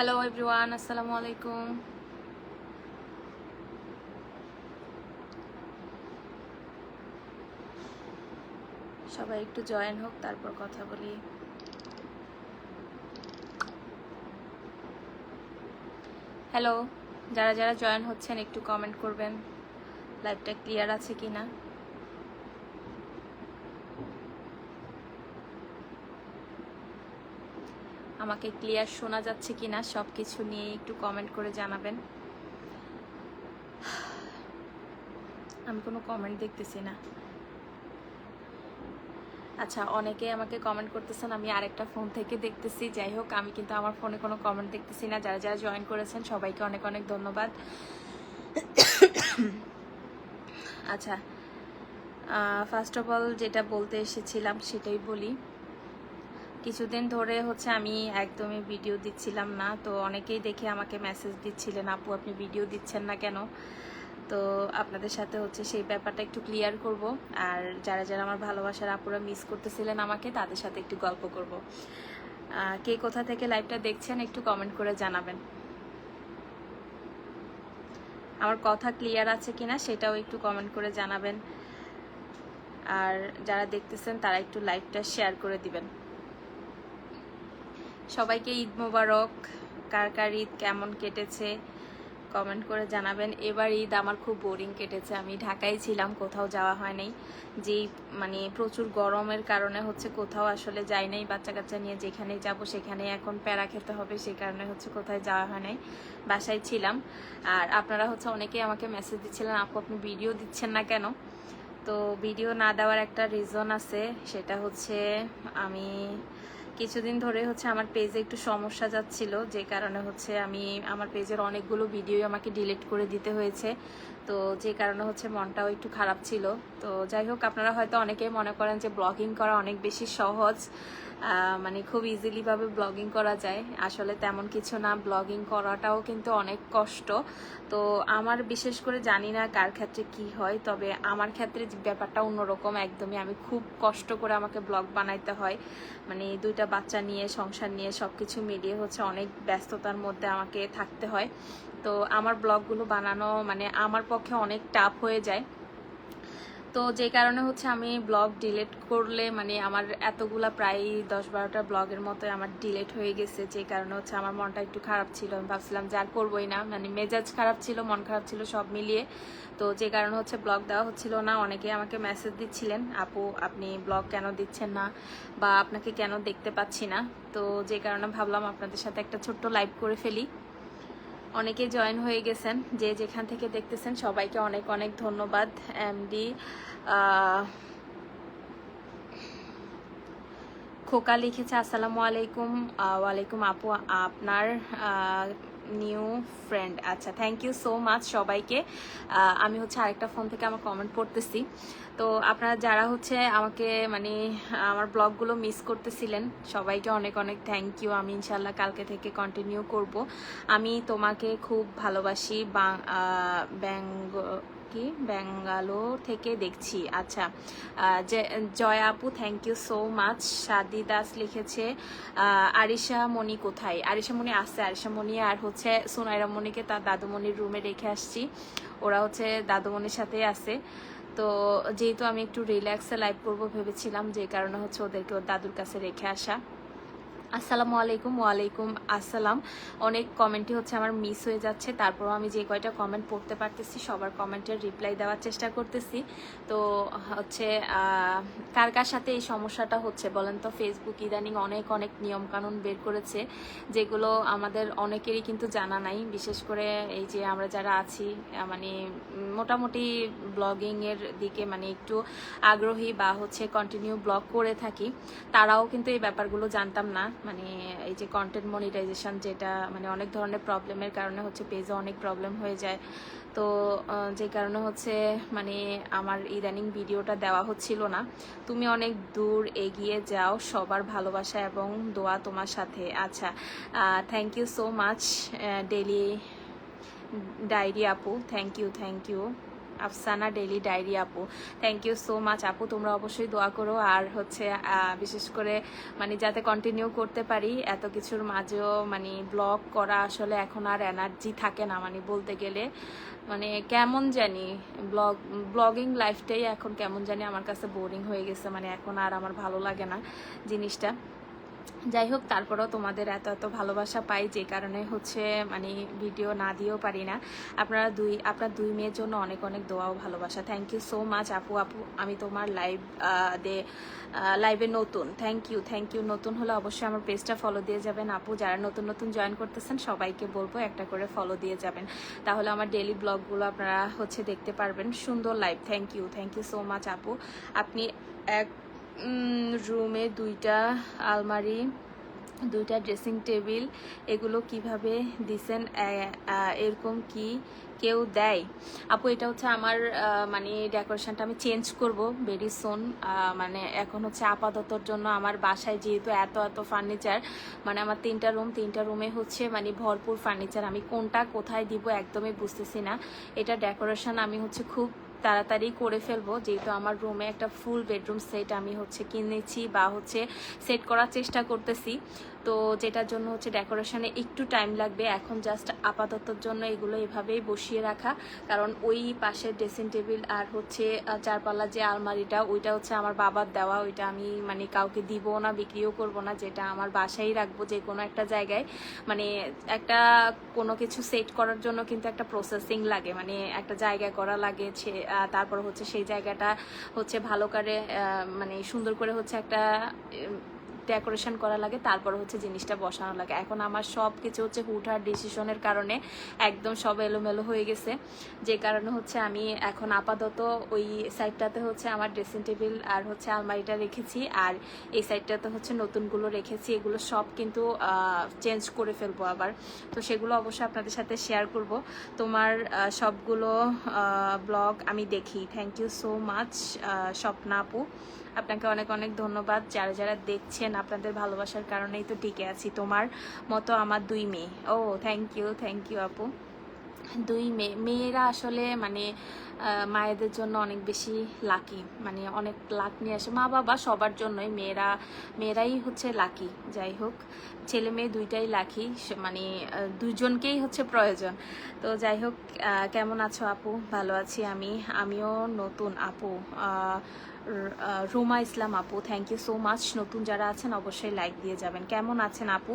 Hello everyone আসসালামু আলাইকুম সবাই একটু জয়েন হোক, তারপর কথা বলি। হ্যালো যারা যারা জয়েন হচ্ছেন, একটু কমেন্ট করবেন। লাইভটা ক্লিয়ার আছে কি না আমাকে ক্লিয়ার শোনা যাচ্ছে কি না সব কিছু নিয়ে একটু কমেন্ট করে জানাবেন। আমি কোনো কমেন্ট দেখতেছি না। আচ্ছা অনেকে আমাকে কমেন্ট করতেছেন, আমি আরেকটা ফোন থেকে দেখতেছি। যাই হোক, আমি কিন্তু আমার ফোনে কোনো কমেন্ট দেখতেছি না। যারা যারা জয়েন করেছেন, সবাইকে অনেক অনেক ধন্যবাদ। আচ্ছা ফার্স্ট অফ অল যেটা বলতে এসেছিলাম সেটাই বলি। কিছুদিন ধরে হচ্ছে আমি একদমই ভিডিও দিচ্ছিলাম না, তো অনেকেই দেখে আমাকে মেসেজ দিচ্ছিলেন, আপু, আপনি ভিডিও দিচ্ছেন না কেন? তো আপনাদের সাথে হচ্ছে সেই ব্যাপারটা একটু ক্লিয়ার করব। আর যারা যারা আমার ভালোবাসার আপুরা মিস করতেছিলেন আমাকে, তাদের সাথে একটু গল্প করব। কে কোথা থেকে লাইভটা দেখছেন একটু কমেন্ট করে জানাবেন। আমার কথা ক্লিয়ার আছে কিনা সেটাও একটু কমেন্ট করে জানাবেন। আর যারা দেখতেছেন তারা একটু লাইভটা শেয়ার করে দিবেন। সবাইকে ঈদ মোবারক। কার কার ঈদ কেমন কেটেছে কমেন্ট করে জানাবেন। এবার ঈদ আমার খুব বোরিং কেটেছে। আমি ঢাকায় ছিলাম, কোথাও যাওয়া হয় নাই। যেই মানে প্রচুর গরমের কারণে হচ্ছে কোথাও আসলে যাই নাই। বাচ্চা কাচ্চা নিয়ে যেখানে যাব সেখানে এখন প্যারা খেতে হবে সেই কারণে হচ্ছে কোথায় যাওয়া হয় নাই। বাসায় ছিলাম। আর আপনারা হচ্ছে অনেকেই আমাকে মেসেজ দিচ্ছিলেন, আপু, আপনি ভিডিও দিচ্ছেন না কেন? তো ভিডিও না দেওয়ার একটা রিজন আছে। সেটা হচ্ছে আমি কিছুদিন ধরে হচ্ছে আমার পেজে একটু সমস্যা যাচ্ছিল, যে কারণে হচ্ছে আমি আমার পেজের অনেকগুলো ভিডিও আমাকে ডিলিট করে দিতে হয়েছে। তো যে কারণে হচ্ছে মনটাও একটু খারাপ ছিল। তো যাই হোক, আপনারা হয়তো অনেকেই মনে করেন যে ব্লগিং করা অনেক বেশি সহজ। মানে খুব ইজিলি ভাবে ব্লগিং করা যায়। আসলে তেমন কিছু না ব্লগিং করাটাও কিন্তু অনেক কষ্ট। তো আমার বিশেষ করে জানি না কার ক্ষেত্রে কি হয়, তবে আমার ক্ষেত্রে ব্যাপারটা অন্যরকম, একদমই আমি খুব কষ্ট করে আমাকে ব্লগ বানাইতে হয়। মানে দুইটা বাচ্চা নিয়ে, সংসার নিয়ে সব কিছু মিলিয়ে হচ্ছে অনেক ব্যস্ততার মধ্যে আমাকে থাকতে হয়। তো আমার ব্লগগুলো বানানো মানে আমার পক্ষে অনেক টাফ হয়ে যায়। তো যে কারণে হচ্ছে আমি ব্লগ ডিলেট করলে মানে আমার এতগুলা প্রায় দশ বারোটা ব্লগের মতো আমার ডিলেট হয়ে গেছে। যে কারণে হচ্ছে আমার মনটা একটু খারাপ ছিল। আমি ভাবছিলাম যে আর করবোই না। মানে মেজাজ খারাপ ছিল, মন খারাপ ছিল সব মিলিয়ে। তো যে কারণে হচ্ছে ব্লগ দেওয়া হচ্ছিল না। অনেকে আমাকে মেসেজ দিচ্ছিলেন, আপু, আপনি ব্লগ কেন দিচ্ছেন না? বা আপনাকে কেন দেখতে পাচ্ছি না? তো যে কারণে ভাবলাম আপনাদের সাথে একটা ছোট্ট লাইভ করে ফেলি। অনেকে জয়েন হয়ে গেছেন, যে যেখান থেকে দেখতেছেন, সবাইকে অনেক অনেক ধন্যবাদ এমডি খোকা লিখেছে, আসসালামু আলাইকুম ওয়ালাইকুম আপু, আপনার নিউ ফ্রেন্ড। আচ্ছা থ্যাংক ইউ সো মাচ সবাইকে। আমি হচ্ছে আরেকটা ফোন থেকে আমার কমেন্ট পড়তেছি। তো আপনারা যারা হচ্ছে আমাকে মানে আমার ব্লগগুলো মিস করতেছিলেন, সবাইকে অনেক অনেক থ্যাংক ইউ আমি ইনশাল্লাহ কালকে থেকে কন্টিনিউ করব। আমি তোমাকে খুব ভালোবাসি বাং- কি, ব্যাঙ্গালোর থেকে দেখছি। আচ্ছা জয়া আপু thank you so much Sadi Das লিখেছে আরিশা মণি কোথায়? আরিশা মণি আছে, আরিশা মণি আর হচ্ছে সোনাইরা মণিকে তার দাদুমণির রুমে রেখে আসছি। ওরা হচ্ছে দাদুমণির সাথেই আছে। তো যেহেতু আমি একটু রিল্যাক্সে লাইভ করব ভেবেছিলাম, যে কারণে হচ্ছে ওদেরকে ওর দাদুর কাছে রেখে আসা। আসসালামু আলাইকুম, ওয়ালাইকুম আসসালাম। অনেক কমেন্টই হচ্ছে আমার মিস হয়ে যাচ্ছে। তারপরও আমি যে কয়টা কমেন্ট পড়তে পারতেছি, সবার কমেন্টের রিপ্লাই দেওয়ার চেষ্টা করতেছি। তো হচ্ছে কার কার সাথে এই সমস্যাটা হচ্ছে বলেন তো? ফেসবুক ইদানিং অনেক অনেক নিয়মকানুন বের করেছে, যেগুলো আমাদের অনেকেরই কিন্তু জানা নাই। বিশেষ করে এই যে আমরা যারা আছি মানে মোটামুটি ব্লগিং এর দিকে মানে একটু আগ্রহী বা হচ্ছে কন্টিনিউ ব্লগ করে থাকি, তারাও কিন্তু এই ব্যাপারগুলো জানতাম না। মানে এই যে কন্টেন্ট মনিটাইজেশন যেটা মানে অনেক ধরনের প্রবলেমের কারণে হচ্ছে পেজে অনেক প্রবলেম হয়ে যায়। তো যে কারণে হচ্ছে মানে আমার ইদানিং ভিডিওটা দেওয়া হচ্ছিল না। তুমি অনেক দূর এগিয়ে যাও সবার ভালোবাসা এবং দোয়া তোমার সাথে। আচ্ছা thank you so much daily diary আপু। Thank you thank you Afsana daily diary আপু। থ্যাংক ইউ সো মাচ আপু, তোমরা অবশ্যই দোয়া করো। আর হচ্ছে বিশেষ করে মানে যাতে কন্টিনিউ করতে পারি, এত কিছুর মাঝেও মানে ব্লগ করা আসলে এখন আর এনার্জি থাকে না মানে বলতে গেলে। মানে কেমন জানি ব্লগ ব্লগিং লাইফটাই এখন কেমন জানি আমার কাছে বোরিং হয়ে গেছে মানে এখন আর আমার ভালো লাগে না জিনিসটা। যাই হোক, তারপরও তোমাদের এত এত ভালোবাসা পাই যে কারণে হচ্ছে মানে ভিডিও না দিয়েও পারি না। আপনারা দুই, আপনার দুই মেয়ের জন্য অনেক অনেক দোয়াও ভালোবাসা। থ্যাংক ইউ সো মাচ আপু আপু, আমি তোমার লাইভ দে লাইভে নতুন। থ্যাংক ইউ থ্যাংক ইউ নতুন হলে অবশ্যই আমার পেজটা ফলো দিয়ে যাবেন। আপু, যারা নতুন নতুন জয়েন করতেছেন, সবাইকে বলব একটা করে ফলো দিয়ে যাবেন। তাহলে আমার ডেলি ব্লগগুলো আপনারা হচ্ছে দেখতে পারবেন। সুন্দর live thank you thank you so much আপু। আপনি এক রুমে দুইটা আলমারি, দুইটা ড্রেসিং টেবিল, এগুলো কীভাবে দিছেন এরকম কি কেউ দেয়? আপু, এটা হচ্ছে আমার মানে ডেকোরেশনটা আমি চেঞ্জ করব ভেরি সোন মানে এখন হচ্ছে আপাততর জন্য আমার বাসায় যেহেতু এত এত ফার্নিচার মানে আমার তিনটা রুম তিনটা রুমে হচ্ছে মানে ভরপুর ফার্নিচার আমি কোনটা কোথায় দিব একদমই বুঝতেছি না। এটা ডেকোরেশন আমি হচ্ছে খুব তাড়াতাড়ি করে ফেলব, যেহেতু আমার রুমে একটা ফুল বেডরুম সেট আমি হচ্ছে কিনেছি বা হচ্ছে সেট করার চেষ্টা করতেছি। তো যেটার জন্য হচ্ছে ডেকোরেশনে একটু টাইম লাগবে এখন জাস্ট আপাততর জন্য এগুলো এভাবেই বসিয়ে রাখা। কারণ ওই পাশের ড্রেসিং টেবিল আর হচ্ছে আহ, চারপাল্লা যে আলমারিটা ওইটা হচ্ছে আমার বাবার দেওয়া। ওইটা আমি মানে কাউকে দিব না বিক্রিও করব না যেটা আমার বাসায় রাখব যে কোনো একটা জায়গায়। মানে একটা কোনো কিছু সেট করার জন্য কিন্তু একটা প্রসেসিং লাগে মানে একটা জায়গা করা লাগে তারপর হচ্ছে সেই জায়গাটা হচ্ছে ভালো করে মানে সুন্দর করে হচ্ছে একটা ডেকোরেশন করা লাগে, তারপর হচ্ছে জিনিসটা বসানো লাগে। এখন আমার সব কিছু হচ্ছে হুটহাট ডিসিশনের কারণে একদম সব এলোমেলো হয়ে গেছে। যে কারণে হচ্ছে আমি এখন আপাতত ওই সাইডটাতে হচ্ছে আমার ড্রেসিং টেবিল আর হচ্ছে আলমারিটা রেখেছি। আর এই সাইডটাতে হচ্ছে নতুনগুলো রেখেছি। এগুলো সব কিন্তু চেঞ্জ করে ফেলব আবার। তো সেগুলো অবশ্যই আপনাদের সাথে শেয়ার করব। তোমার সবগুলো ব্লগ আমি দেখি। Thank you so much Swapna আপু। আপনাকে অনেক অনেক ধন্যবাদ। যারা যারা দেখছেন আপনাদের ভালোবাসার কারণেই তো টিকে আছি। তোমার মতো আমার দুই মেয়ে। ও থ্যাংক ইউ থ্যাংক ইউ আপু। দুই মেয়ে। মেয়েরা আসলে মানে মায়েদের জন্য অনেক বেশি লাকি মানে অনেক লাক নিয়ে আসে। মা বাবা সবার জন্যই, মেয়েরা, মেয়েরাই হচ্ছে লাকি যাই হোক। ছেলে মেয়ে দুইটাই লাকি মানে দুজনকেই হচ্ছে প্রয়োজন। তো যাই হোক কেমন আছো আপু? ভালো আছি আমি। আমিও নতুন আপু। রুমা ইসলাম আপু থ্যাংক ইউ সো মাচ নতুন যারা আছেন, অবশ্যই লাইক দিয়ে যাবেন। কেমন আছেন আপু?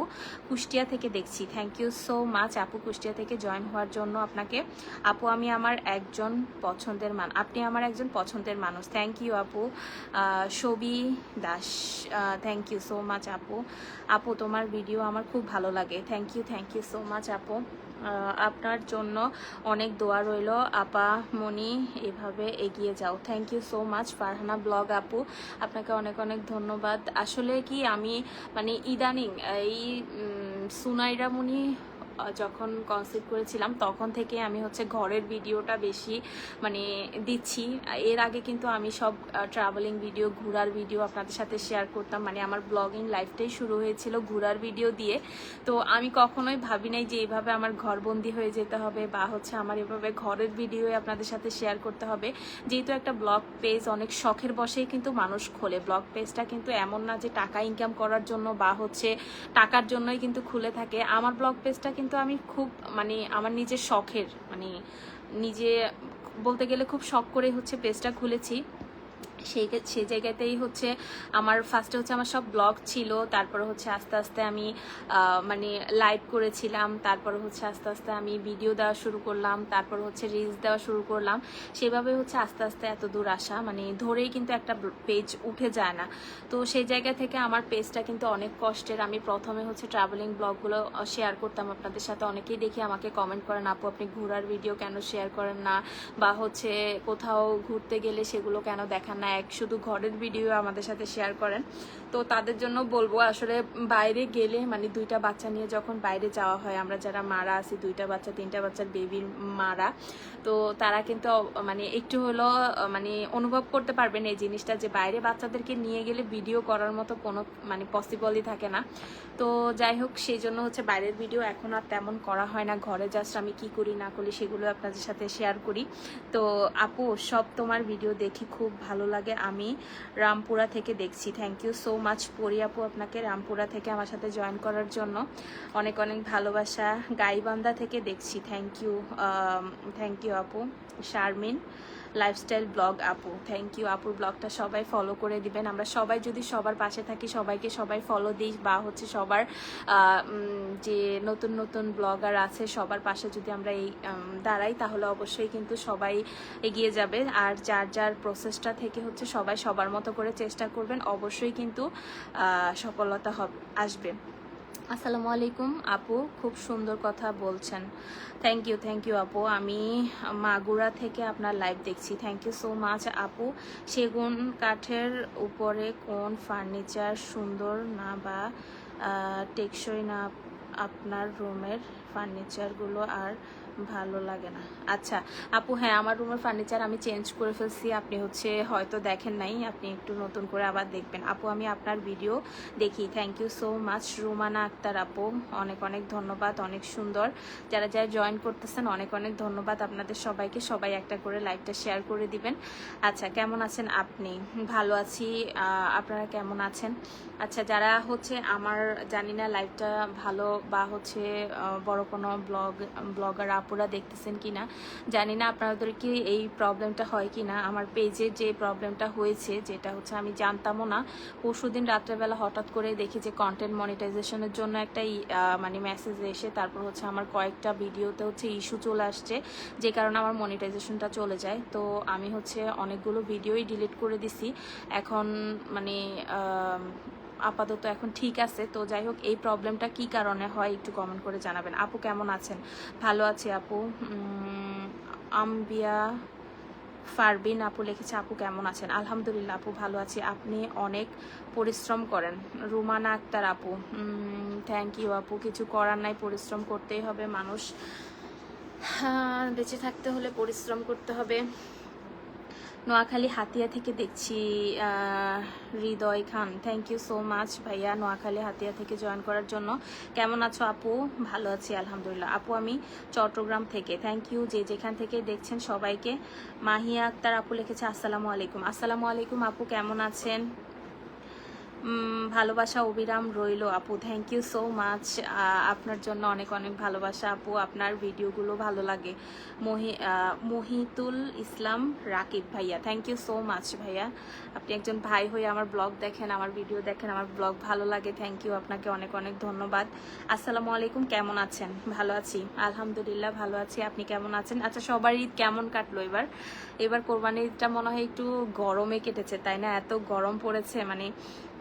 কুষ্টিয়া থেকে দেখছি। থ্যাংক ইউ সো মাচ আপু কুষ্টিয়া থেকে জয়েন হওয়ার জন্য আপনাকে। আপু, আমি আমার একজন পছন্দের মান। আপনি আমার একজন পছন্দের মানুষ। থ্যাংক ইউ আপু। Sobi Das thank you so much আপু। আপু তোমার ভিডিও আমার খুব ভালো লাগে। Thank you thank you so much আপু। আপনার জন্য অনেক দোয়া রইল। আপা মনি এভাবে এগিয়ে যাও। Thank you so much Farhana blog আপু। আপনাকে অনেক অনেক ধন্যবাদ। আসলে কি আমি মানে ইদানিং এই উম, সুনাইরা মুনি আহ, যখন কনসেপ্ট করেছিলাম, তখন থেকে আমি হচ্ছে ঘরের ভিডিওটা বেশি মানে দিচ্ছি। এর আগে কিন্তু আমি সব ট্রাভেলিং ভিডিও ঘোরার ভিডিও আপনাদের সাথে শেয়ার করতাম। মানে আমার ব্লগিং লাইফটাই শুরু হয়েছিল ঘোরার ভিডিও দিয়ে। তো আমি কখনোই ভাবি নাই যে এইভাবে আমার ঘরবন্দি হয়ে যেতে হবে বা হচ্ছে আমার এভাবে ঘরের ভিডিও আপনাদের সাথে শেয়ার করতে হবে। যেহেতু একটা ব্লগ পেজ অনেক শখের বসেই কিন্তু মানুষ খোলে। ব্লগ পেজটা কিন্তু এমন না যে টাকা ইনকাম করার জন্য বা হচ্ছে টাকার জন্যই কিন্তু খুলে থাকে। আমার ব্লগ পেজটা কিন্তু আমি খুব মানে আমার নিজের শখের মানে নিজে বলতে গেলে খুব শখ করে হচ্ছে পেজটা খুলেছি। সেই সেই জায়গাতেই হচ্ছে আমার ফার্স্টে হচ্ছে আমার সব ব্লগ ছিল, তারপরে হচ্ছে আস্তে আস্তে আমি মানে লাইভ করেছিলাম, তারপরে হচ্ছে আস্তে আস্তে আমি ভিডিও দেওয়া শুরু করলাম, তারপর হচ্ছে রিলস দেওয়া শুরু করলাম। সেভাবে হচ্ছে আস্তে আস্তে এত দূর আসা মানে ধরেই কিন্তু একটা পেজ উঠে যায় না। তো সেই জায়গা থেকে আমার পেজটা কিন্তু অনেক কষ্টের। আমি প্রথমে হচ্ছে ট্রাভেলিং ব্লগগুলো শেয়ার করতাম আপনাদের সাথে। অনেকেই দেখি আমাকে কমেন্ট করেন, আপু, আপনি ঘোরার ভিডিও কেন শেয়ার করেন না? বা হচ্ছে কোথাও ঘুরতে গেলে সেগুলো কেন দেখান না? এক শুধু ঘরের ভিডিও আমাদের সাথে শেয়ার করেন। তো তাদের জন্য বলব আসলে বাইরে গেলে মানে দুইটা বাচ্চা নিয়ে যখন বাইরে যাওয়া হয়, আমরা যারা মারা আছি, দুইটা বাচ্চা, তিনটা বাচ্চার বেবির মারা, তো তারা কিন্তু মানে একটু হলো মানে অনুভব করতে পারবেন এই জিনিসটা যে বাইরে বাচ্চাদেরকে নিয়ে গেলে ভিডিও করার মতো কোনো মানে পসিবলই থাকে না। তো যাই হোক, সেই জন্য হচ্ছে বাইরের ভিডিও এখন আর তেমন করা হয় না। ঘরে জাস্ট আমি কি করি, না করি, সেগুলো আপনাদের সাথে শেয়ার করি। তো আপু, সব তোমার ভিডিও দেখি খুব ভালো লাগে। আমি রামপুরা থেকে দেখছি। থ্যাংক ইউ সো মাচ পরি আপু আপনাকে রামপুরা থেকে আমার সাথে জয়েন করার জন্য। অনেক অনেক ভালোবাসা। গাইবান্ধা থেকে দেখছি। থ্যাংক ইউ থ্যাংক ইউ আপু, শারমিন। লাইফস্টাইল ব্লগ আপু থ্যাংক ইউ আপুর ব্লগটা সবাই ফলো করে দিবেন। আমরা সবাই যদি সবার পাশে থাকি, সবাইকে সবাই ফলো দিই বা হচ্ছে সবার যে নতুন নতুন ব্লগার আছে, সবার পাশে যদি আমরা এই দাঁড়াই, তাহলে অবশ্যই কিন্তু সবাই এগিয়ে যাবে। আর যার যার প্রসেসটা থেকে হচ্ছে সবাই সবার মতো করে চেষ্টা করবেন, অবশ্যই কিন্তু সফলতা হবে, আসবে। আসসালামু আলাইকুম আপু, খুব সুন্দর কথা বলছেন। থ্যাংক ইউ থ্যাংক ইউ আপু। আমি মাগুরা থেকে আপনার লাইভ দেখছি। থ্যাংক ইউ সো মাচ আপু। সেগুন কাঠের উপরে কোন ফার্নিচার সুন্দর না বা টেকসই না আপনার রুমের ফার্নিচারগুলো আর ভালো লাগে না। আচ্ছা আপু হ্যাঁ আমার রুমের ফার্নিচার আমি চেঞ্জ করে ফেলছি। আপনি হচ্ছে হয়তো দেখেন নাই, আপনি একটু নতুন করে আবার দেখবেন। আপু, আমি আপনার ভিডিও দেখি। Thank you so much Rumana Akter আপু। অনেক অনেক ধন্যবাদ, অনেক সুন্দর। যারা যারা জয়েন করতেছেন, অনেক অনেক ধন্যবাদ আপনাদের সবাইকে। সবাই একটা করে লাইভটা শেয়ার করে দিবেন। আচ্ছা কেমন আছেন আপনি? ভালো আছি আপনারা কেমন আছেন? আচ্ছা যারা হচ্ছে আমার, জানি না লাইভটা ভালো বা হচ্ছে বড় কোনো ব্লগ ব্লগার আপুরা দেখতেছেন কিনা, জানি না আপনাদের কি এই প্রবলেমটা হয় কিনা। আমার পেজে যে প্রবলেমটা হয়েছে, যেটা হচ্ছে আমি জানতামও না, পরশু দিন রাত্রেবেলা হঠাৎ করে দেখি যে কন্টেন্ট মনিটাইজেশনের জন্য একটা মানে মেসেজ এসে, তারপর হচ্ছে আমার কয়েকটা ভিডিওতে হচ্ছে ইস্যু চলে আসছে, যে কারণে আমার মনিটাইজেশনটা চলে যায়। তো আমি হচ্ছে অনেকগুলো ভিডিওই ডিলিট করে দিছি। এখন মানে আপাতত এখন ঠিক আছে। তো যাই হোক এই প্রবলেমটা কি কারণে হয় একটু কমেন্ট করে জানাবেন। আপু কেমন আছেন? ভালো আছি আপু। আম্বিয়া ফারবিন আপু লিখেছে, আপু কেমন আছেন? আলহামদুলিল্লাহ আপু ভালো আছি। আপনি অনেক পরিশ্রম করেন। রুমানা আক্তার আপু থ্যাংক ইউ আপু। কিছু করার নাই, পরিশ্রম করতেই হবে মানুষ। বেঁচে থাকতে হলে পরিশ্রম করতে হবে। নোয়াখালী হাতিয়া থেকে দেখছি Hridoy Khan. Thank you so much ভাইয়া নোয়াখালী হাতিয়া থেকে জয়েন করার জন্য। কেমন আছো আপু? ভালো আছি, আলহামদুলিল্লাহ। আপু, আমি চট্টগ্রাম থেকে। থ্যাংক ইউ যে যেখান থেকে দেখছেন সবাইকে। মাহিয়া আক্তার আপু লিখেছে, আসসালামু আলাইকুম। আসসালামু আলাইকুম আপু, কেমন আছেন? ভালোবাসা অবিরাম রইল, আপু। থ্যাংক ইউ সো মাচ আপনার জন্য অনেক অনেক ভালোবাসা, আপু। আপনার ভিডিওগুলো ভালো লাগে। মহি মহিতুল ইসলাম রাকিব ভাইয়া থ্যাংক ইউ সো মাচ ভাইয়া। আপনি একজন ভাই হয়ে আমার ব্লগ দেখেন, আমার ভিডিও দেখেন, আমার ব্লগ ভালো লাগে। থ্যাংক ইউ আপনাকে অনেক অনেক ধন্যবাদ। আসসালামু আলাইকুম, কেমন আছেন? ভালো আছি? আলহামদুলিল্লাহ ভালো আছি। আপনি কেমন আছেন? আচ্ছা সবার ঈদ কেমন কাটলো এবার? এবার কোরবানির ঈদটা মনে হয় একটু গরমে কেটেছে, তাই না? এত গরম পড়েছে মানে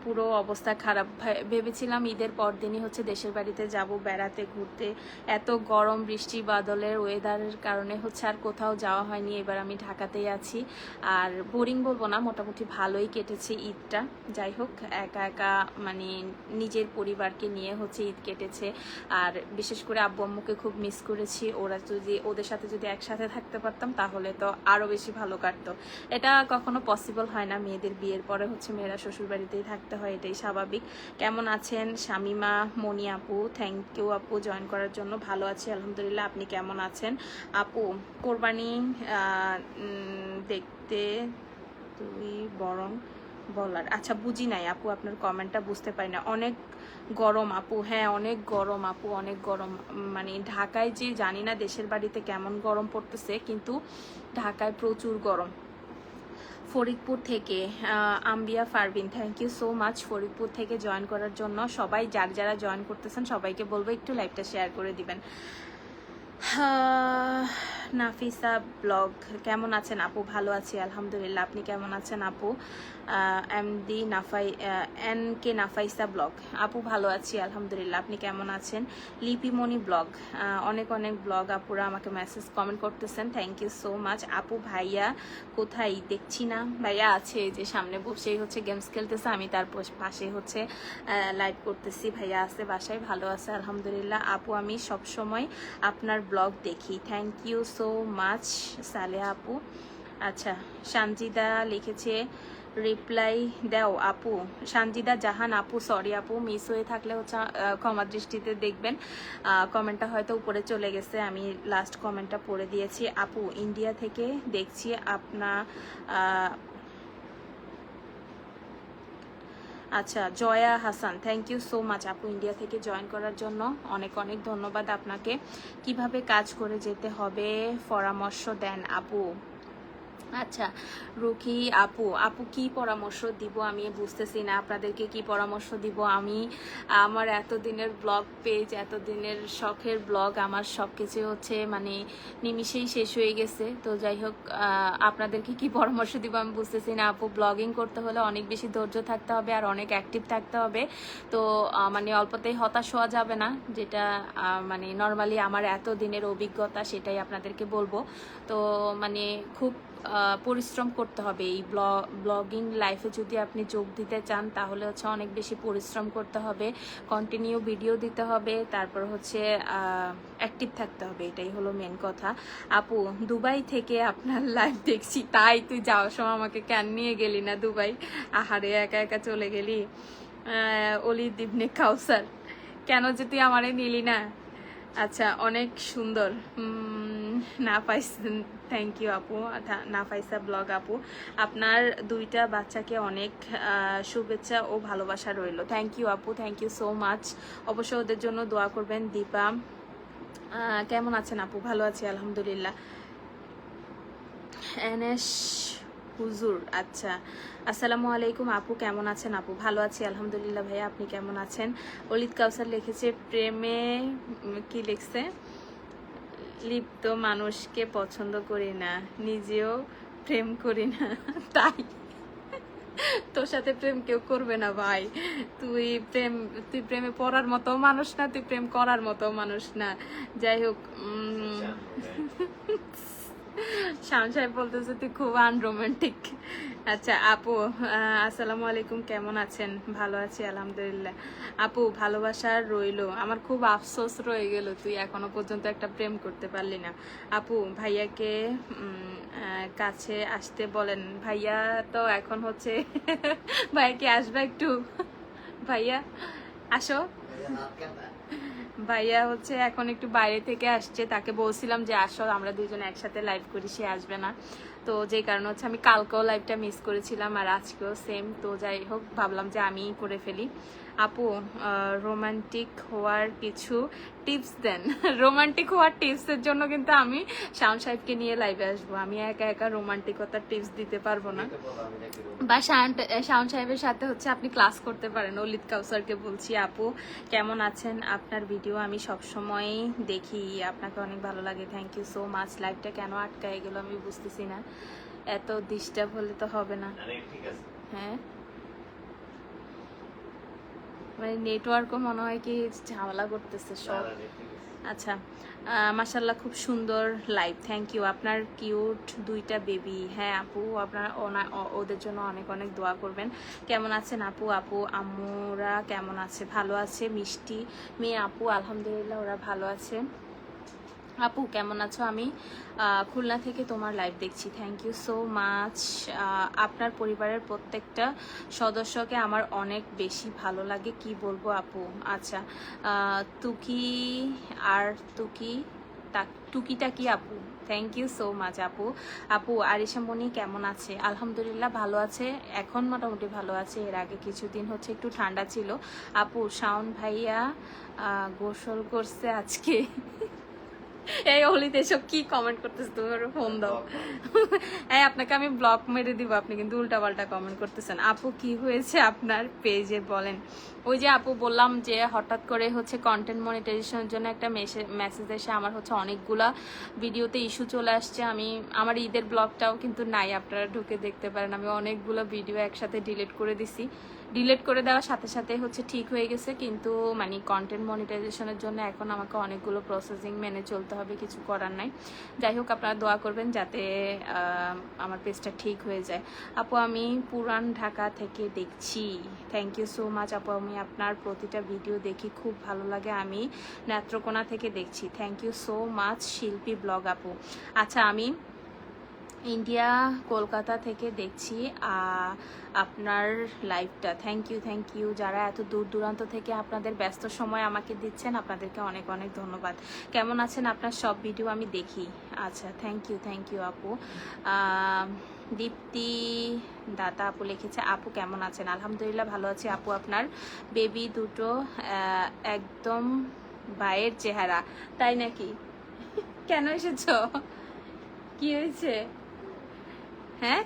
পুরো অবস্থা খারাপ। ভেবেছিলাম ঈদের পর দিনই হচ্ছে দেশের বাড়িতে যাব, বেড়াতে, ঘুরতে। এত গরম, বৃষ্টি, বাদলের ওয়েদারের কারণে হচ্ছে আর কোথাও যাওয়া হয়নি। এবার আমি ঢাকাতেই আছি। আর বোরিং বলব না, মোটামুটি ভালোই কেটেছে ঈদটা। যাই হোক, একা একা মানে নিজের পরিবারকে নিয়ে হচ্ছে ঈদ কেটেছে। আর বিশেষ করে আব্বু আম্মুকে খুব মিস করেছি। ওরা যদি, ওদের সাথে যদি একসাথে থাকতে পারতাম, তাহলে তো আরও বেশি ভালো কাটতো। এটা কখনো পসিবল হয় না, মেয়েদের বিয়ের পরে হচ্ছে মেয়েরা শ্বশুর বাড়িতেই থাকতে হয়, এটাই স্বাভাবিক। কেমন আছেন শামিমা মনি আপু? থ্যাংক ইউ আপু জয়েন করার জন্য ভালো আছি, আলহামদুলিল্লাহ। আপনি কেমন আছেন? আপু, কোরবানি দেখতে তুই বরং বলার। আচ্ছা বুঝি নাই আপু, আপনার কমেন্টটা বুঝতে পারি না। অনেক গরম আপু হ্যাঁ অনেক গরম আপু, অনেক গরম। মানে ঢাকায় যে জানি না দেশের বাড়িতে কেমন গরম পড়তেছে, কিন্তু ঢাকায় প্রচুর গরম। ফরিদপুর থেকে Ambia Farbin thank you so much Faridpur থেকে জয়েন করার জন্য। সবাই যার যারা জয়েন করতেছেন, সবাইকে বলব একটু লাইভটা শেয়ার করে দিবেন। নাফিসা ব্লগ কেমন আছেন আপু? ভালো আছি, আলহামদুলিল্লাহ। আপনি কেমন আছেন আপু? এম ডি নাফাই এন কে নাফাইসা ব্লগ। আপু ভালো আছি, আলহামদুলিল্লাহ। আপনি কেমন আছেন? লিপিমণি ব্লগ। অনেক অনেক ব্লগ আপুরা আমাকে মেসেজ কমেন্ট করতেছেন। থ্যাংক ইউ সো মাচ আপু ভাইয়া, কোথায়? দেখছি না। ভাইয়া আছে যে সামনে বসেই হচ্ছে গেমস খেলতেছে। আমি তার পাশে হচ্ছে লাইভ করতেছি। ভাইয়া আছে বাসায়, ভালো আছে, আলহামদুলিল্লাহ। আপু, আমি সব সময় আপনার ব্লগ দেখি। থ্যাংক ইউ সো মাচ সালে আপু। আচ্ছা সানজিদা লিখেছে রিপ্লাই দাও, আপু। সানজিদা জাহান, আপু সরি আপু মিস হয়ে থাকলে হচ্ছে ক্ষমা দৃষ্টিতে দেখবেন। কমেন্টটা হয়তো উপরে চলে গেছে, আমি লাস্ট কমেন্টটা পড়ে দিয়েছি। আপু ইন্ডিয়া থেকে দেখছি আপনা আচ্ছা Joya Hasan thank you so much আপু ইন্ডিয়া থেকে জয়েন করার জন্য অনেক অনেক ধন্যবাদ আপনাকে। কীভাবে কাজ করে যেতে হবে, পরামর্শ দেন, আপু। আচ্ছা রুকি, আপু আপু কি পরামর্শ দিব? আমি বুঝতেছি না আপনাদেরকে কি পরামর্শ দিব। আমি আমার এতদিনের ব্লগ পেজ এতদিনের শখের ব্লগ আমার সব কিছু হচ্ছে মানে নিমিষেই শেষ হয়ে গেছে। তো যাই হোক আপনাদেরকে কি পরামর্শ দিব আমি বুঝতেছি না। আপু ব্লগিং করতে হলে অনেক বেশি ধৈর্য থাকতে হবে আর অনেক অ্যাক্টিভ থাকতে হবে। তো মানে অল্পতেই হতাশ হওয়া যাবে না, যেটা মানে নর্মালি আমার এত দিনের অভিজ্ঞতা সেটাই আপনাদেরকে বলব। তো মানে খুব পরিশ্রম করতে হবে। এই ব্লগিং লাইফে যদি আপনি যোগ দিতে চান, তাহলে হচ্ছে অনেক বেশি পরিশ্রম করতে হবে। কন্টিনিউ ভিডিও দিতে হবে, তারপর হচ্ছে অ্যাক্টিভ থাকতে হবে। এটাই হলো মেন কথা। আপু, দুবাই থেকে আপনার লাইভ দেখছি। তাই তুই যাওয়ার সময় আমাকে কেন নিয়ে গেলি না দুবাই? আহারে, একা একা চলে গেলি। অলি দিবনে কাউসার। কেন যে তুই আমারে নিলি না? আচ্ছা অনেক সুন্দর। উম, না পাইস থ্যাংক ইউ আপু না পাইসা ব্লগ আপু। আপনার দুইটা বাচ্চাকে অনেক শুভেচ্ছা ও ভালোবাসা রইল। থ্যাংক ইউ আপু থ্যাংক ইউ সো মাচ অবশ্যই ওদের জন্য দোয়া করবেন দীপা। কেমন আছেন আপু? ভালো আছি আলহামদুলিল্লাহ। এনএস হুজুর আচ্ছা। আসসালামু আলাইকুম আপু কেমন আছেন আপু? ভালো আছি আলহামদুলিল্লাহ ভাইয়া আপনি কেমন আছেন? অলিত কাউসার লিখেছে প্রেমে কি লিখছে? লিপ্ত মানুষকে পছন্দ করি না নিজেও প্রেম করি না। তাই। তোর সাথে প্রেম কেউ করবে না ভাই। তুই প্রেম তুই প্রেমে পড়ার মতো মানুষ না তুই প্রেম করার মতো মানুষ না। যাই হোক শাম সাহেব বলতেছে তুই খুব আনরোমান্টিক আচ্ছা আপু আসসালামু আলাইকুম, কেমন আছেন? ভালো আছি, আলহামদুলিল্লাহ। আপু, ভালোবাসা রইল। আমার খুব আফসোস রয়ে গেল, তুই এখনও পর্যন্ত একটা প্রেম করতে পারলি না। আপু, ভাইয়াকে কাছে আসতে বলেন। ভাইয়া তো এখন হচ্ছে ভাইয়াকে আসবে একটু? ভাইয়া, আসো। ভাইয়া হচ্ছে এখন একটু বাইরে থেকে আসছে, তাকে বলছিলাম যে, আসো, আমরা দুজন একসাথে লাইভ করি, সে আসবে না। তো যে কারণে হচ্ছে আমি কালকেও লাইভটা মিস করেছিলাম, আর আজকেও সেম তো যাই হোক, ভাবলাম যে আমিই করে ফেলি। আপু রোমান্টিক হওয়ার কিছু টিপস দেন। রোমান্টিক হওয়ার টিপসের জন্য কিন্তু আমি শাম সাহেবকে নিয়ে লাইভে আসব। আমি একা একা রোমান্টিকতার টিপস দিতে পারব না। বা শাওন সাহেবের সাথে হচ্ছে আপনি ক্লাস করতে পারেন। অলিত কাউসারকে বলছি আপু কেমন আছেন? আপনার ভিডিও আমি সব সময় দেখি। আপনাকে অনেক ভালো লাগে। থ্যাংক ইউ সো মাচ লাইভটা কেন আটকায় গেল আমি বুঝতেছি না। এত ডিস্টার্ব হলে তো হবে না। হ্যাঁ? মানে নেটওয়ার্কও মনে হয় কি ঝামেলা করতেছে সব। আচ্ছা মাসাল্লাহ খুব সুন্দর লাইফ থ্যাংক ইউ আপনার কিউট দুইটা বেবি হ্যাঁ আপু আপনার ওদের জন্য অনেক অনেক দোয়া করবেন। কেমন আছেন আপু? আপু আম্মুরা কেমন আছে? ভালো আছে? মিষ্টি? মেয়ে আপু আলহামদুলিল্লাহ ওরা ভালো আছে। আপু, কেমন আছো আমি? খুলনা থেকে তোমার লাইভ দেখছি। থ্যাংক ইউ সো মাচ আপনার পরিবারের প্রত্যেকটা সদস্যকে আমার অনেক বেশি ভালো লাগে। কি বলব আপু? আচ্ছা তুকি আর তুকি টুকিটা কি আপু? থ্যাংক ইউ সো মাচ আপু। আপু, আরিশা মনি কেমন আছে? আলহামদুলিল্লাহ ভালো আছে। এখন মোটামুটি ভালো আছে। এর আগে কিছুদিন হচ্ছে একটু ঠান্ডা ছিল। আপু, শাওন ভাইয়া গোসল করছে আজকে। এই অলিতে এসব কি কমেন্ট করতেছ? তুমি ওর ফোন দাও। এই আপনাকে আমি ব্লক মেরে দিব, আপনি কিন্তু উল্টাপাল্টা কমেন্ট করতেছেন। আপু, কি হয়েছে আপনার পেজে বলেন? ওই যে আপু বললাম যে হঠাৎ করে হচ্ছে কন্টেন্ট মনিটাইজেশনের জন্য একটা মেসেজ এসে আমার হচ্ছে অনেকগুলা ভিডিওতে ইস্যু চলে আসছে। আমি, আমার ঈদের ব্লগটাও কিন্তু নাই, আপনারা ঢুকে দেখতে পারেন। আমি অনেকগুলো ভিডিও একসাথে ডিলিট করে দিছি। ডিলিট করে দেওয়ার সাথে সাথে হচ্ছে ঠিক হয়ে গেছে। কিন্তু মানে কন্টেন্ট মনিটাইজেশনের জন্য এখন আমাকে অনেকগুলো প্রসেসিং মেনে চলতে হবে, কিছু করার নাই। যাই হোক, আপনারা দোয়া করবেন যাতে আমার পেজটা ঠিক হয়ে যায়। আপু, আমি পুরান ঢাকা থেকে দেখছি। থ্যাংক ইউ সো মাচ আপু। আমি আপনার প্রতিটা ভিডিও দেখি, খুব ভালো লাগে। আমি নেত্রকোনা থেকে দেখছি। Thank you so much Shilpi blog আপু। আচ্ছা আমি ইন্ডিয়া, কলকাতা থেকে দেখছি আপনার লাইভটা থ্যাংক ইউ থ্যাংক ইউ যারা এত দূর দূরান্ত থেকে আপনাদের ব্যস্ত সময় আমাকে দিচ্ছেন, আপনাদেরকে অনেক অনেক ধন্যবাদ। কেমন আছেন আপনার সব ভিডিও আমি দেখি? আচ্ছা থ্যাংক ইউ থ্যাংক ইউ আপু। দীপ্তি দাতা আপু লিখেছে, আপু কেমন আছেন? আলহামদুলিল্লাহ ভালো আছি। আপু, আপনার বেবি দুটো একদম ভাইয়ের চেহারা, তাই নাকি? কেন এসেছ? কি হয়েছে? হ্যাঁ?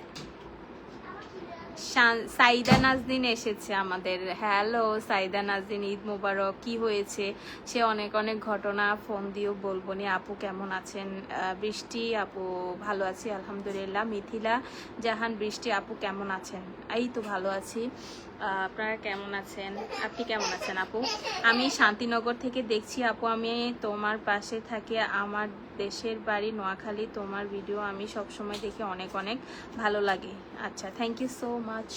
সাইদা নাজদিন এসেছে আমাদের। হ্যালো সাইদা নাজদিন ঈদ মুবারক। কি হয়েছে? সে অনেক অনেক ঘটনা ফোন দিয়েও বলব নি। আপু কেমন আছেন? বৃষ্টি? আপু ভালো আছি, আলহামদুলিল্লাহ। মিথিলা জাহান, বৃষ্টি, আপু কেমন আছেন? এই তো ভালো আছি। আপনারা কেমন আছেন? আপনি কেমন আছেন আপু? আমি শান্তিনগর থেকে দেখছি আপু আমি তোমার পাশে থাকি। আমার দেশের বাড়ি নোয়াখালী। তোমার ভিডিও আমি সব সময় দেখি অনেক অনেক ভালো লাগে। আচ্ছা থ্যাংক ইউ সো মাচ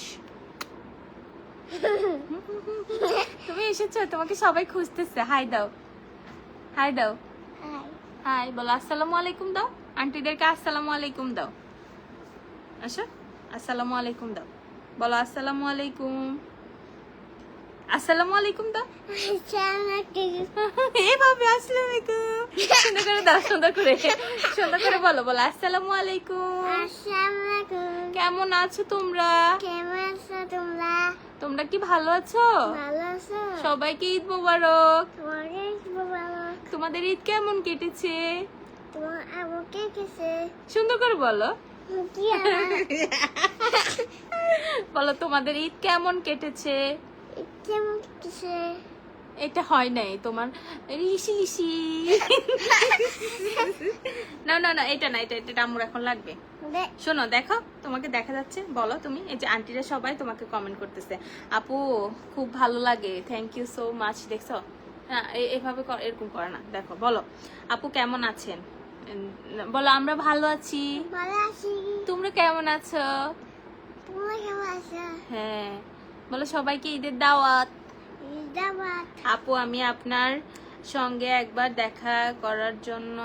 তুমি এসেছ? তোমাকে সবাই খুঁজতেছে। হাই দাও। হাই দাও। হাই বলো আসসালামু আলাইকুম দাও। আন্টিদেরকে আসসালামু আলাইকুম দাও। আচ্ছা আসসালামু আলাইকুম দাও। বলো আসসালামু আলাইকুম। আসসালামু আলাইকুম দাও এভাবে আসসালামু আলাইকুম। সুন্দর করে দাও সুন্দর করে সুন্দর করে বলো বলো আসসালামু আলাইকুম। কেমন আছো তোমরা? তোমরা? কি ভালো আছো? সবাইকে ঈদ মোবারক। তোমাদের ঈদ কেমন কেটেছে? সুন্দর করে বলো। বলো তোমাদের ঈদ কেমন কেটেছে? এটা হয় নাই তোমার। ঋষি ঋষি। না না না এটা না এটা এটা আমার এখন লাগবে। শোনো দেখো তোমাকে দেখা যাচ্ছে বলো তুমি এই যে আন্টিরা সবাই তোমাকে কমেন্ট করতেছে। আপু খুব ভালো লাগে থ্যাংক ইউ সো মাচ দেখছ? হ্যাঁ এভাবে এরকম করে না দেখো বলো। আপু কেমন আছেন? বলো আমরা ভালো আছি। তোমরা কেমন আছো? হ্যাঁ। বলো সবাইকে ঈদের দাওয়াত। আপু আমি আপনার সঙ্গে একবার দেখা করার জন্য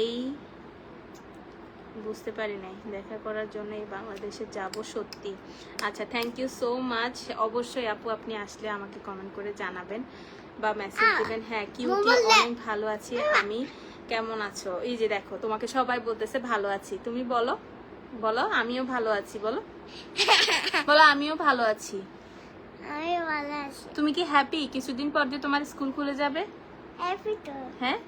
এই বুঝতে পারি নাই। দেখা করার জন্য এই বাংলাদেশে যাব সত্যি। আচ্ছা থ্যাংক ইউ সো মাচ অবশ্যই আপু আপনি আসলে আমাকে কমেন্ট করে জানাবেন বা মেসেজ দেবেন। হ্যাঁ কিউটি অনেক ভালো আছি আমি। কেমন আছো? এই যে দেখো তোমাকে সবাই বলতেছে ভালো আছি। তুমি বলো বলো আমিও ভালো আছি বলো। বলো আমিও ভালো আছি। আমি ভালো আছি। তুমি কি হ্যাপি কিছুদিন পর যে তোমার স্কুল খুলে যাবে? হ্যাপি তো। হ্যাঁ?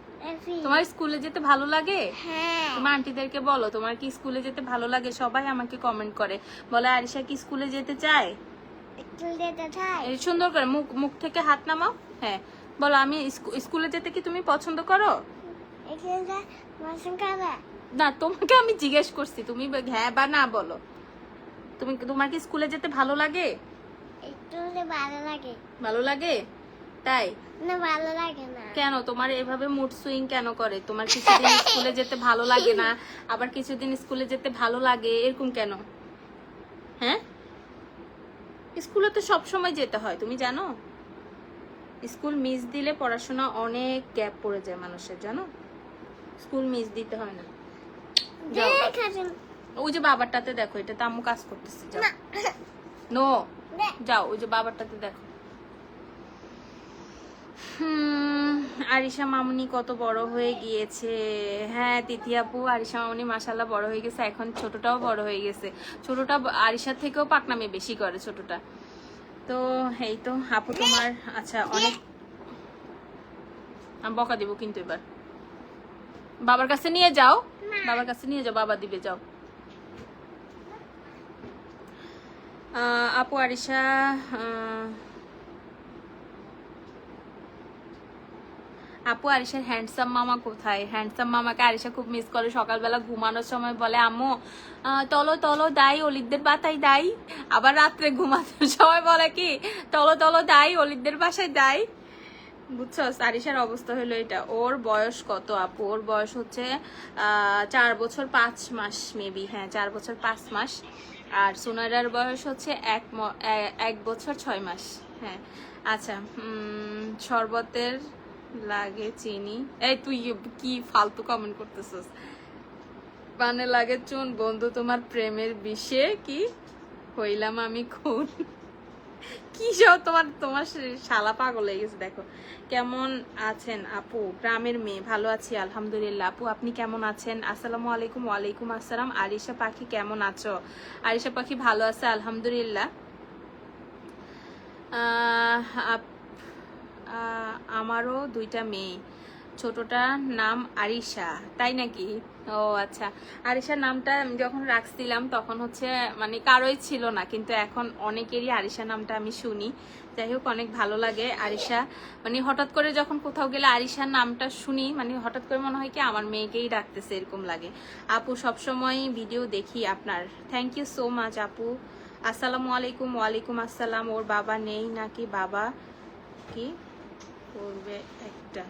তোমার স্কুলে যেতে ভালো লাগে? হ্যাঁ। তোমার আন্টিদেরকে বলো তোমার কি স্কুলে যেতে ভালো লাগে? সবাই আমাকে কমেন্ট করে। বলে আরিশা কি স্কুলে যেতে চায়? সুন্দর করে মুখ মুখ থেকে হাত নামাও। হ্যাঁ। বলো আমি স্কুলে যেতে কি তুমি পছন্দ করো? না তোমাকে আমি জিজ্ঞেস করছি তুমি হ্যাঁ বা না বলো। তুমি তোমার কি স্কুলে যেতে ভালো লাগে? একটু ভালো লাগে। ভালো লাগে? তাই? না ভালো লাগে না। কেন? তোমার এভাবে মুড সুইং কেন করে? তোমার কিছুদিন স্কুলে যেতে ভালো লাগে না আবার কিছুদিন স্কুলে যেতে ভালো লাগে এরকম কেন? হ্যাঁ? স্কুলে তো সব সময় যেতে হয় তুমি জানো? স্কুল মিস দিলে পড়াশোনা অনেক গ্যাপ পড়ে যায় মানুষের জানো? স্কুল মিস দিতে হয় না। ওই যে বাবারটাতে দেখো এটা তো আম্মু কাজ করতেছে যাও। নো। যাও ওই যে বাবারটাতে দেখো। হুম আরিশা মামুনি কত বড় হয়ে গিয়েছে। হ্যাঁ তিথি আপু আরিশা মামুনি মাসাল্লাহ বড় হয়ে গেছে এখন ছোটটাও বড় হয়ে গেছে। ছোটটা আরিশার থেকেও পাকনামে বেশি করে ছোটটা। তো এই তো আপু তোমার আচ্ছা অনেক বকা দিব কিন্তু এবার। বাবার কাছে নিয়ে যাও। বাবার কাছে নিয়ে যাও বাবা দিবে যাও। আপু আরিশা আপু আরিশার হ্যান্ডসাম মামা কোথায়? হ্যান্ডসাম মামাকে আরিশা খুব মিস করে সকালবেলা ঘুমানোর সময় বলে আম্মু তলো তলো দাই অলিদদের বাতাই দাই। আবার রাত্রে ঘুমানোর সময় বলে কি তলো তলো দাই অলিদদের বাসায় দাই। বুঝছ আরিশার অবস্থা হলো এটা। ওর বয়স কত আপু? ওর বয়স হচ্ছে চার বছর পাঁচ মাস মেবি হ্যাঁ চার বছর পাঁচ মাস। আর সোনারার বয়স হচ্ছে এক এক বছর ছয় মাস। হ্যাঁ। আচ্ছা শরবতের লাগে চিনি। এই তুই কি ফালতু কমেন্ট করতেছিস? পানে লাগে চুন, বন্ধু, তোমার প্রেমের বিষে কি হইলাম আমি খুন? কি সব তোমার তোমার শালা পাগল হয়ে গেছে, দেখো। কেমন আছেন আপু? গ্রামের মেয়ে, ভালো আছি, আলহামদুলিল্লাহ। আপু, আপনি কেমন আছেন? আসসালামু আলাইকুম, ওয়ালাইকুম আসসালাম। আরিশা পাখি কেমন আছো? আরিশা পাখি ভালো আছে, আলহামদুলিল্লাহ। আমারও দুইটা মেয়ে। ছোটটার নাম আরিশা, তাই নাকি? ও আচ্ছা। আরিশার নামটা যখন রাখছিলাম, তখন হচ্ছে মানে কারোই ছিল না, কিন্তু এখন অনেকেরই আরিশা নামটা আমি শুনি। যাই হোক, অনেক ভালো লাগে আরিশা। মানে হঠাৎ করে যখন কোথাও গেলে আরিশার নামটা শুনি মানে হঠাৎ করে মনে হয় কি আমার মেয়েকেই ডাকতেছে, এরকম লাগে। আপু, সবসময় ভিডিও দেখি আপনার। থ্যাংক ইউ সো মাচ আপু। আসসালামু আলাইকুম, ওয়ালাইকুম আসসালাম। ওর বাবা নেই নাকি? বাবা কি? করবে একটা।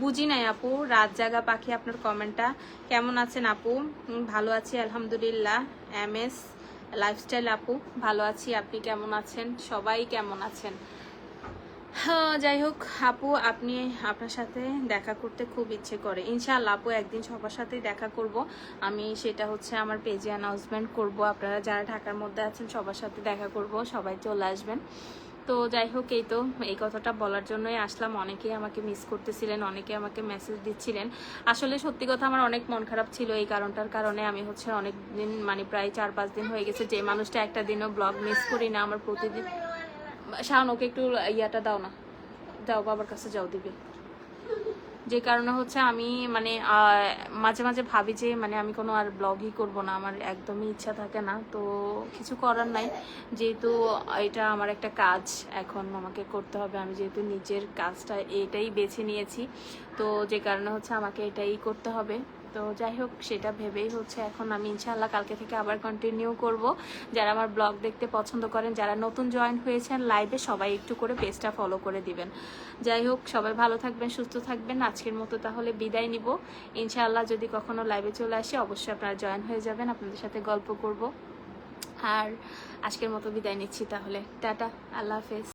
বুঝি নাই আপু রাত জাগা পাখি আপনার কমেন্টটা। কেমন আছেন আপু? ভালো আছি আলহামদুলিল্লাহ। এম এস লাইফস্টাইল আপু ভালো আছি। আপনি কেমন আছেন? সবাই কেমন আছেন? হ্যাঁ, যাই হোক আপু আপনি আপনার সাথে দেখা করতে খুব ইচ্ছে করে। ইনশাআল্লাহ আপু একদিন সবার সাথেই দেখা করব। আমি সেটা হচ্ছে আমার পেজে অ্যানাউন্সমেন্ট করব। আপনারা যারা ঢাকার মধ্যে আছেন সবার সাথে দেখা করব। সবাই চলে আসবেন। তো যাই হোক, এই তো এই কথাটা বলার জন্যই আসলাম। অনেকেই আমাকে মিস করতেছিলেন অনেকে আমাকে মেসেজ দিচ্ছিলেন। আসলে সত্যি কথা আমার অনেক মন খারাপ ছিল এই কারণটার কারণে আমি হচ্ছে অনেক দিন মানে প্রায় চার পাঁচ দিন হয়ে গেছে যে মানুষটা একটা দিনও ব্লগ মিস করি না। আমার প্রতিদিন, শাওন, ওকে একটু ইয়াটা দাও না। যাও, বাবার কাছে যাও দিবে। যে কারণে হচ্ছে আমি মানে মাঝে মাঝে ভাবি যে মানে আমি কোনো আর ব্লগই করব না, আমার একদমই ইচ্ছা থাকে না। তো কিছু করার নাই। যেহেতু এটা আমার একটা কাজ, এখন আমাকে করতে হবে। আমি যেহেতু নিজের কাজটা এটাই বেছে নিয়েছি, তো যে কারণে হচ্ছে আমাকে এটাই করতে হবে। তো যাই হোক, সেটা ভেবেই হচ্ছে এখন আমি ইনশাআল্লাহ কালকে থেকে আবার কন্টিনিউ করব। যারা আমার ব্লগ দেখতে পছন্দ করেন, যারা নতুন জয়েন হয়েছেন লাইভে সবাই একটু করে পেজটা ফলো করে দিবেন। যাই হোক, সবাই ভালো থাকবেন, সুস্থ থাকবেন। আজকের মতো তাহলে বিদায় নিব। ইনশাআল্লাহ যদি কখনো লাইভে চলে আসি, অবশ্যই আপনারা জয়েন হয়ে যাবেন, আপনাদের সাথে গল্প করব। আর আজকের মতো বিদায় নিচ্ছি তাহলে। টাটা, আল্লাহ হাফেজ।